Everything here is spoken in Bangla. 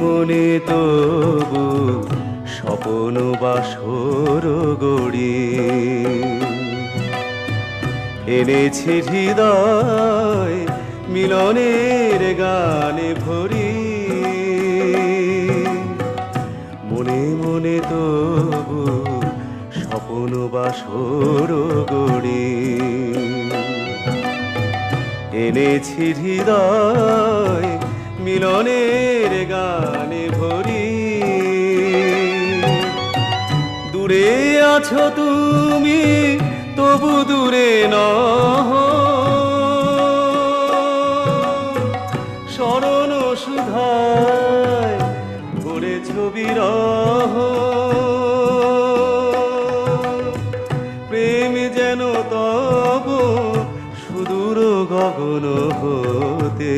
মনে তবু স্বপন বাসর গড়ি। এনেছি হৃদয় মিলনের গানে ভরি। মনে মনে তবু স্বপন বাসর গড়ি। এনেছি হৃদয় মিলনের দূরে আছো তুমি, তবু দূরে নহ স্মরণ সুধায় ভরে ছবি রহ প্রেম যেন তব সুদূর গগন হতে।